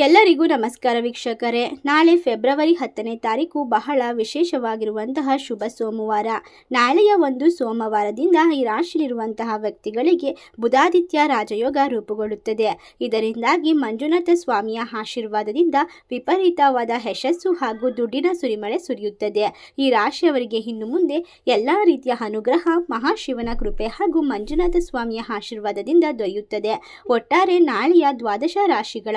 ಎಲ್ಲರಿಗೂ ನಮಸ್ಕಾರ ವೀಕ್ಷಕರೇ. ನಾಳೆ ಫೆಬ್ರವರಿ ಹತ್ತನೇ ತಾರೀಕು ಬಹಳ ವಿಶೇಷವಾಗಿರುವಂತಹ ಶುಭ ಸೋಮವಾರ. ನಾಳೆಯ ಒಂದು ಸೋಮವಾರದಿಂದ ಈ ರಾಶಿಯಲ್ಲಿರುವಂತಹ ವ್ಯಕ್ತಿಗಳಿಗೆ ಬುಧಾದಿತ್ಯ ರಾಜಯೋಗ ರೂಪುಗೊಳ್ಳುತ್ತದೆ. ಇದರಿಂದಾಗಿ ಮಂಜುನಾಥ ಸ್ವಾಮಿಯ ಆಶೀರ್ವಾದದಿಂದ ವಿಪರೀತವಾದ ಯಶಸ್ಸು ಹಾಗೂ ದುಡ್ಡಿನ ಸುರಿಮಳೆ ಸುರಿಯುತ್ತದೆ. ಈ ರಾಶಿಯವರಿಗೆ ಇನ್ನು ಮುಂದೆ ಎಲ್ಲ ರೀತಿಯ ಅನುಗ್ರಹ, ಮಹಾಶಿವನ ಕೃಪೆ ಹಾಗೂ ಮಂಜುನಾಥ ಸ್ವಾಮಿಯ ಆಶೀರ್ವಾದದಿಂದ ದೊರೆಯುತ್ತದೆ. ಒಟ್ಟಾರೆ ನಾಳೆಯ ದ್ವಾದಶ ರಾಶಿಗಳ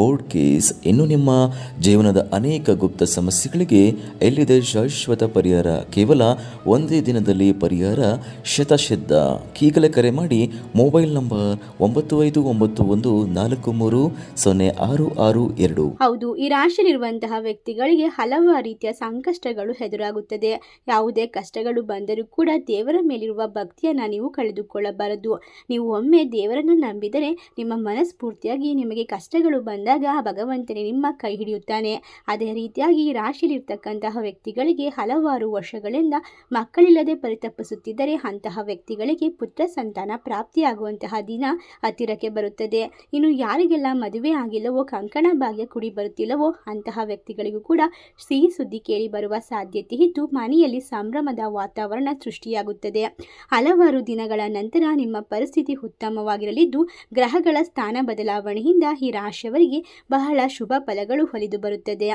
ಕೋರ್ಟ್ ಕೇಸ್ ಇನ್ನು ನಿಮ್ಮ ಜೀವನದ ಅನೇಕ ಗುಪ್ತ ಸಮಸ್ಯೆಗಳಿಗೆ ಎಲ್ಲಿದೆ ಶಾಶ್ವತ ಪರಿಹಾರ? ಕೇವಲ ಒಂದೇ ದಿನದಲ್ಲಿ ಪರಿಹಾರ? ಶತಸಿದ್ಧ ಈಗಲೇ ಕರೆ ಮಾಡಿ ಮೊಬೈಲ್ ನಂಬರ್ ಒಂಬತ್ತು ಐದು ಒಂಬತ್ತು ಒಂದು ನಾಲ್ಕು ಮೂರು ಸೊನ್ನೆ ಆರು ಆರು ಎರಡು. ಹೌದು, ಈ ರಾಶಿಯಲ್ಲಿರುವಂತಹ ವ್ಯಕ್ತಿಗಳಿಗೆ ಹಲವು ರೀತಿಯ ಸಂಕಷ್ಟಗಳು ಎದುರಾಗುತ್ತದೆ. ಯಾವುದೇ ಕಷ್ಟಗಳು ಬಂದರೂ ಕೂಡ ದೇವರ ಮೇಲಿರುವ ಭಕ್ತಿಯನ್ನು ನೀವು ಕಳೆದುಕೊಳ್ಳಬಾರದು. ನೀವು ಒಮ್ಮೆ ದೇವರನ್ನು ನಂಬಿದರೆ ನಿಮ್ಮ ಮನಸ್ಫೂರ್ತಿಯಾಗಿ ನಿಮಗೆ ಕಷ್ಟಗಳು ಬಂದಾಗ ಆ ಭಗವಂತನೇ ನಿಮ್ಮ ಕೈ ಹಿಡಿಯುತ್ತಾನೆ. ಅದೇ ರೀತಿಯಾಗಿ ಈ ರಾಶಿಯಲ್ಲಿರ್ತಕ್ಕಂತಹ ವ್ಯಕ್ತಿಗಳಿಗೆ ಹಲವಾರು ವರ್ಷಗಳಿಂದ ಮಕ್ಕಳಿಲ್ಲದೆ ಪರಿತಪ್ಪಿಸುತ್ತಿದ್ದರೆ ಅಂತಹ ವ್ಯಕ್ತಿಗಳಿಗೆ ಪುತ್ರ ಸಂತಾನ ಪ್ರಾಪ್ತಿಯಾಗುವಂತಹ ದಿನ ಹತ್ತಿರಕ್ಕೆ ಬರುತ್ತದೆ. ಇನ್ನು ಯಾರಿಗೆಲ್ಲ ಮದುವೆ ಆಗಿಲ್ಲವೋ, ಕಂಕಣ ಭಾಗ್ಯ ಕುಡಿ ಬರುತ್ತಿಲ್ಲವೋ ಅಂತಹ ವ್ಯಕ್ತಿಗಳಿಗೂ ಕೂಡ ಸಿಹಿ ಸುದ್ದಿ ಕೇಳಿ ಬರುವ ಸಾಧ್ಯತೆ ಇದ್ದು ಮನೆಯಲ್ಲಿ ಸಂಭ್ರಮದ ವಾತಾವರಣ ಸೃಷ್ಟಿಯಾಗುತ್ತದೆ. ಹಲವಾರು ದಿನಗಳ ನಂತರ ನಿಮ್ಮ ಪರಿಸ್ಥಿತಿ ಉತ್ತಮವಾಗಿರಲಿದ್ದು, ಗ್ರಹಗಳ ಸ್ಥಾನ ಬದಲಾವಣೆಯಿಂದ ಈ ರಾಶಿಯವರಿಗೆ ಬಹಳ ಶುಭ ಫಲಗಳು ಹೊಲಿದು ಬರುತ್ತದೆ.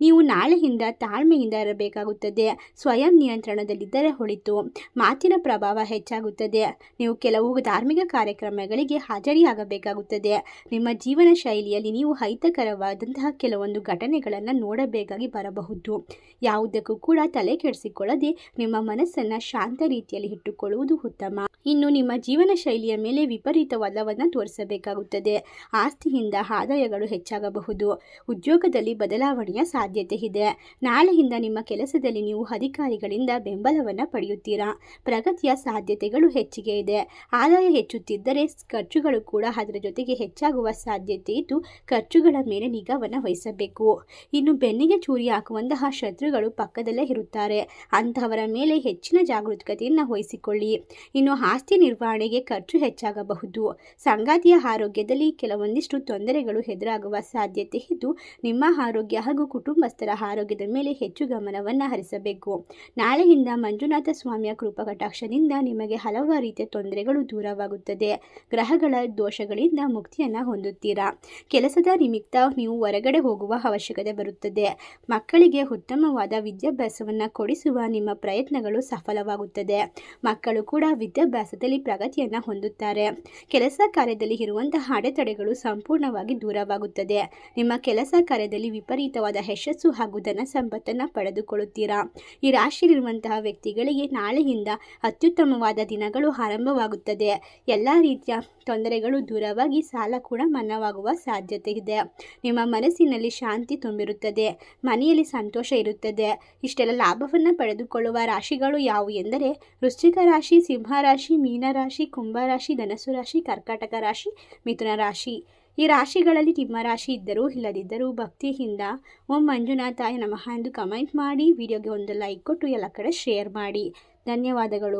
ನೀವು ನಾಳೆಯಿಂದ ತಾಳ್ಮೆಯಿಂದ ಇರಬೇಕಾಗುತ್ತದೆ. ಸ್ವಯಂ ನಿಯಂತ್ರಣದಲ್ಲಿದ್ದರೆ ಹೊಳಿತು. ಮಾತಿನ ಪ್ರಭಾವ ಹೆಚ್ಚಾಗುತ್ತದೆ. ನೀವು ಕೆಲವು ಧಾರ್ಮಿಕ ಕಾರ್ಯಕ್ರಮಗಳಿಗೆ ಹಾಜರಿಯಾಗಬೇಕಾಗುತ್ತದೆ. ನಿಮ್ಮ ಜೀವನ ಶೈಲಿಯಲ್ಲಿ ನೀವು ಹೈತಕರವಾದಂತಹ ಕೆಲವೊಂದು ಘಟನೆಗಳನ್ನು ನೋಡಬೇಕಾಗಿ ಬರಬಹುದು. ಯಾವುದಕ್ಕೂ ಕೂಡ ತಲೆ ಕೆಡಿಸಿಕೊಳ್ಳದೆ ನಿಮ್ಮ ಮನಸ್ಸನ್ನು ಶಾಂತ ರೀತಿಯಲ್ಲಿ ಇಟ್ಟುಕೊಳ್ಳುವುದು ಉತ್ತಮ. ಇನ್ನು ನಿಮ್ಮ ಜೀವನ ಶೈಲಿಯ ಮೇಲೆ ವಿಪರೀತ ಒಲವನ್ನು ತೋರಿಸಬೇಕಾಗುತ್ತದೆ. ಆಸ್ತಿಯಿಂದ ಆದಾಯಗಳು ಹೆಚ್ಚಾಗಬಹುದು. ಉದ್ಯೋಗದಲ್ಲಿ ಬದಲಾವಣೆಯ ಸಾಧ್ಯತೆ ಇದೆ. ನಾಳೆಯಿಂದ ನಿಮ್ಮ ಕೆಲಸದಲ್ಲಿ ನೀವು ಅಧಿಕಾರಿಗಳಿಂದ ಬೆಂಬಲವನ್ನು ಪಡೆಯುತ್ತೀರಾ? ಪ್ರಗತಿಯ ಸಾಧ್ಯತೆಗಳು ಹೆಚ್ಚಿಗೆ ಇದೆ. ಆದಾಯ ಹೆಚ್ಚುತ್ತಿದ್ದರೆ ಖರ್ಚುಗಳು ಕೂಡ ಅದರ ಜೊತೆಗೆ ಹೆಚ್ಚಾಗುವ ಸಾಧ್ಯತೆ ಇದ್ದು, ಖರ್ಚುಗಳ ಮೇಲೆ ನಿಗಾವನ್ನು ವಹಿಸಬೇಕು. ಇನ್ನು ಬೆನ್ನಿಗೆ ಚೂರಿ ಹಾಕುವಂತಹ ಶತ್ರುಗಳು ಪಕ್ಕದಲ್ಲೇ ಇರುತ್ತಾರೆ. ಅಂತಹವರ ಮೇಲೆ ಹೆಚ್ಚಿನ ಜಾಗರೂಕತೆಯನ್ನು ವಹಿಸಿಕೊಳ್ಳಿ. ಇನ್ನು ಆಸ್ತಿ ನಿರ್ವಹಣೆಗೆ ಖರ್ಚು ಹೆಚ್ಚಾಗಬಹುದು. ಸಂಗಾತಿಯ ಆರೋಗ್ಯದಲ್ಲಿ ಕೆಲವೊಂದಿಷ್ಟು ತೊಂದರೆಗಳು ಎದುರಾಗುವ ಸಾಧ್ಯತೆ ಇದ್ದು, ನಿಮ್ಮ ಆರೋಗ್ಯ ಹಾಗೂ ಕುಟುಂಬಸ್ಥರ ಆರೋಗ್ಯದ ಮೇಲೆ ಹೆಚ್ಚು ಗಮನವನ್ನು ಹರಿಸಬೇಕು. ನಾಳೆಯಿಂದ ಮಂಜುನಾಥ ಸ್ವಾಮಿಯ ಕೃಪಕಟಾಕ್ಷದಿಂದ ನಿಮಗೆ ಹಲವಾರು ರೀತಿಯ ತೊಂದರೆಗಳು ದೂರವಾಗುತ್ತದೆ. ಗ್ರಹಗಳ ದೋಷಗಳಿಂದ ಮುಕ್ತಿಯನ್ನು ಹೊಂದುತ್ತೀರಾ? ಕೆಲಸದ ನಿಮಿತ್ತ ನೀವು ಹೊರಗಡೆ ಹೋಗುವ ಅವಶ್ಯಕತೆ ಬರುತ್ತದೆ. ಮಕ್ಕಳಿಗೆ ಉತ್ತಮವಾದ ವಿದ್ಯಾಭ್ಯಾಸವನ್ನು ಕೊಡಿಸುವ ನಿಮ್ಮ ಪ್ರಯತ್ನಗಳು ಸಫಲವಾಗುತ್ತದೆ. ಮಕ್ಕಳು ಕೂಡ ವಿದ್ಯಾಭ್ಯಾಸದಲ್ಲಿ ಪ್ರಗತಿಯನ್ನು ಹೊಂದುತ್ತಾರೆ. ಕೆಲಸ ಕಾರ್ಯದಲ್ಲಿ ಇರುವಂತಹ ಅಡೆತಡೆಗಳು ಸಂಪೂರ್ಣವಾಗಿ ದೂರವಾಗುತ್ತದೆ ನಿಮ್ಮ ಕೆಲಸ ಕಾರ್ಯದಲ್ಲಿ ವಿಪರೀತವಾದ ಯಶಸ್ಸು ಹಾಗೂ ಧನ ಸಂಪತ್ತನ್ನು ಪಡೆದುಕೊಳ್ಳುತ್ತೀರಾ? ಈ ರಾಶಿಯಲ್ಲಿರುವಂತಹ ವ್ಯಕ್ತಿಗಳಿಗೆ ನಾಳೆಯಿಂದ ಅತ್ಯುತ್ತಮವಾದ ದಿನಗಳು ಆರಂಭವಾಗುತ್ತದೆ. ಎಲ್ಲ ರೀತಿಯ ತೊಂದರೆಗಳು ದೂರವಾಗಿ ಸಾಲ ಕೂಡ ಮನ್ನವಾಗುವ ಸಾಧ್ಯತೆ ಇದೆ. ನಿಮ್ಮ ಮನಸ್ಸಿನಲ್ಲಿ ಶಾಂತಿ ತುಂಬಿರುತ್ತದೆ. ಮನೆಯಲ್ಲಿ ಸಂತೋಷ ಇರುತ್ತದೆ. ಇಷ್ಟೆಲ್ಲ ಲಾಭವನ್ನು ಪಡೆದುಕೊಳ್ಳುವ ರಾಶಿಗಳು ಯಾವುವು ಎಂದರೆ, ವೃಶ್ಚಿಕ ರಾಶಿ, ಸಿಂಹ ರಾಶಿ ಮೀನರಾಶಿ ಕುಂಭರಾಶಿ ಕುಂಭ ರಾಶಿ, ಧನಸ್ಸು ರಾಶಿ, ಕರ್ಕಾಟಕ ರಾಶಿ, ಮಿಥುನ ರಾಶಿ. ಈ ರಾಶಿಗಳಲ್ಲಿ ನಿಮ್ಮ ರಾಶಿ ಇದ್ದರೂ ಇಲ್ಲದಿದ್ದರೂ ಭಕ್ತಿಯಿಂದ ಓಂ ಮಂಜುನಾಥಾಯ ನಮಃ ಎಂದು ಕಮೆಂಟ್ ಮಾಡಿ. ವಿಡಿಯೋಗೆ ಒಂದು ಲೈಕ್ ಕೊಟ್ಟು ಎಲ್ಲ ಕಡೆ ಶೇರ್ ಮಾಡಿ. ಧನ್ಯವಾದಗಳು.